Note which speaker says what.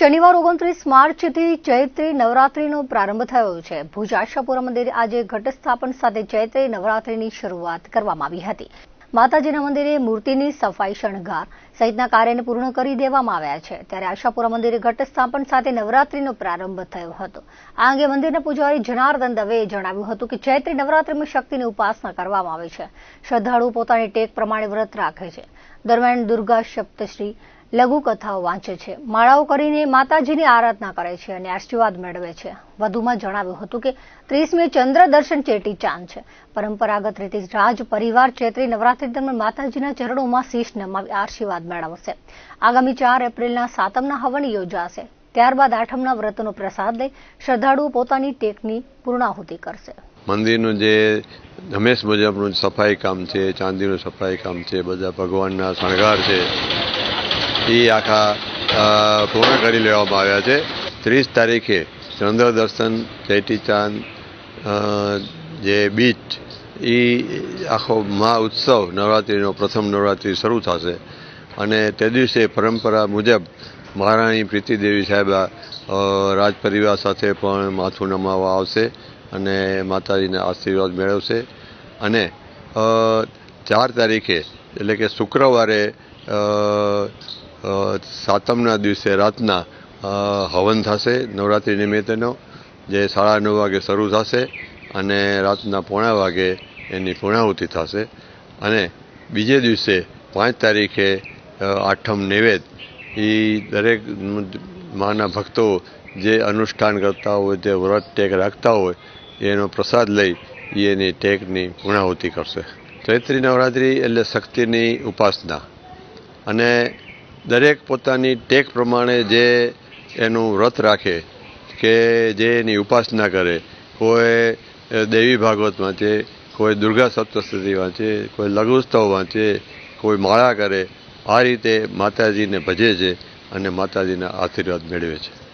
Speaker 1: શનિવાર ઓગણત્રીસ માર્ચથી ચૈત્રી નવરાત્રીનો પ્રારંભ થયો છે. ભુજ આશાપુરા મંદિરે આજે ઘટસ્થાપન સાથે ચૈત્રી નવરાત્રીની શરૂઆત કરવામાં આવી હતી. માતાજીના મંદિરે મૂર્તિની સફાઈ શણગાર સહિતના કાર્યને પૂર્ણ કરી દેવામાં આવ્યા છે. ત્યારે આશાપુરા મંદિરે ઘટસ્થાપન સાથે નવરાત્રીનો પ્રારંભ થયો હતો. આ અંગે મંદિરના પૂજારી જનાર્દન દવેએ જણાવ્યું હતું કે ચૈત્રી નવરાત્રીમાં શક્તિની ઉપાસના કરવામાં આવે છે. શ્રદ્ધાળુઓ પોતાની ટેક પ્રમાણે વ્રત રાખે છે. દરમિયાન દુર્ગા સપ્તશ્રી લઘુ કથાઓ વાંચે છે. માળાઓ કરીને માતાજીની આરાધના કરે છે અને આશીર્વાદ મેળવે છે. વધુમાં જણાવ્યું હતું કે ત્રીસમી ચંદ્ર દર્શન ચેટી ચાંદ છે. પરંપરાગત રીતે રાજ પરિવાર ચૈત્રી નવરાત્રી દરમિયાન માતાજીના ચરણોમાં શીશ નમાવી આશીર્વાદ મેળવશે. આગામી ચાર એપ્રિલના સાતમના હવન યોજાશે. ત્યારબાદ આઠમના વ્રતનો પ્રસાદ લઈ શ્રદ્ધાળુઓ પોતાની ટેકની પૂર્ણાહુતિ કરશે.
Speaker 2: મંદિરનું જે હંમેશ મુજબનું સફાઈ કામ છે, ચાંદીનું સફાઈ કામ છે, બધા ભગવાનના શણગાર છે એ આખા પૂર્ણ કરી લેવામાં આવ્યા છે. ત્રીસ તારીખે ચંદ્ર દર્શન ચેટીચાંદ જે બીચ એ આખો મહા ઉત્સવ, નવરાત્રિનો પ્રથમ નવરાત્રિ શરૂ થશે. અને તે દિવસે પરંપરા મુજબ મહારાણી પ્રીતિદેવી સાહેબા રાજપરિવાર રાજ પરિવાર સાથે પણ માથું નમાવવા આવશે અને માતાજીના આશીર્વાદ મેળવશે. અને ચાર તારીખે, એટલે કે શુક્રવારે સાતમના દિવસે રાતના હવન થશે, નવરાત્રિ નિમિત્તેનો, જે સાડા નવ વાગે શરૂ થશે અને રાતના પોણા વાગે એની પૂર્ણાહુતિ થશે. અને બીજે દિવસે પાંચ તારીખે આઠમ નૈવેદ એ દરેક માના ભક્તો જે અનુષ્ઠાન કરતા હોય, જે વ્રત ટેક રાખતા હોય, એનો પ્રસાદ લઈ એની ટેકની પૂર્ણાહુતિ કરશે. ચૈત્રી નવરાત્રિ એટલે શક્તિની ઉપાસના. અને દરેક પોતાની ટેક પ્રમાણે જે એનું વ્રત રાખે, કે જે એની ઉપાસના કરે, કોઈ દેવી ભાગવત વાંચે, કોઈ દુર્ગા સપ્તસ્તુતિ વાંચે, કોઈ લઘુસ્તવ વાંચે, કોઈ માળા કરે, આ રીતે માતાજીને ભજે છે અને માતાજીના આશીર્વાદ મેળવે છે.